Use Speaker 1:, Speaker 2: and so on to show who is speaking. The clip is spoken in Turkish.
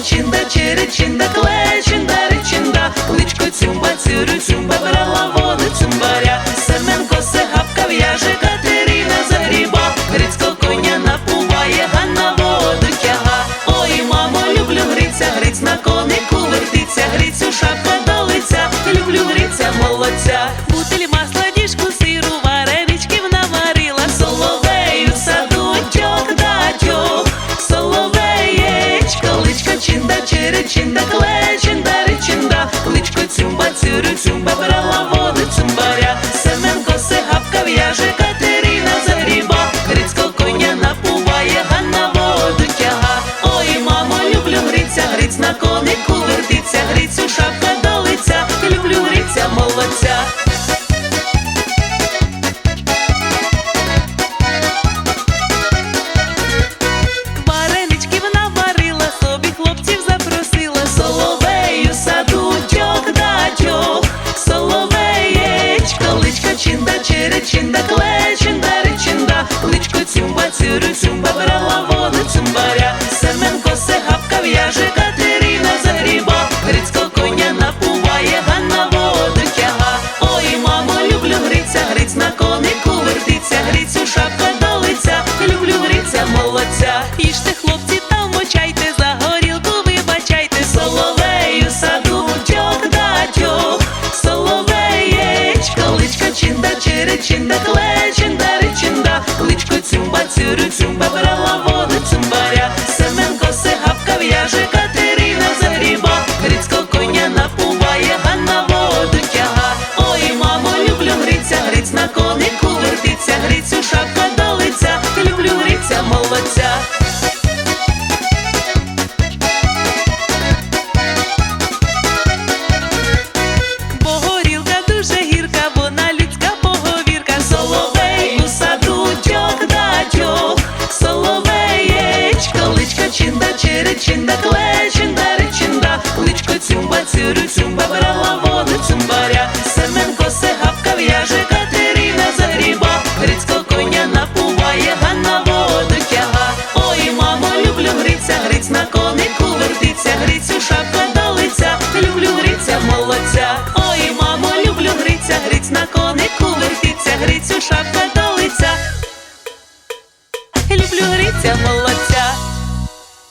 Speaker 1: içinde, çer içinde to do, do, do,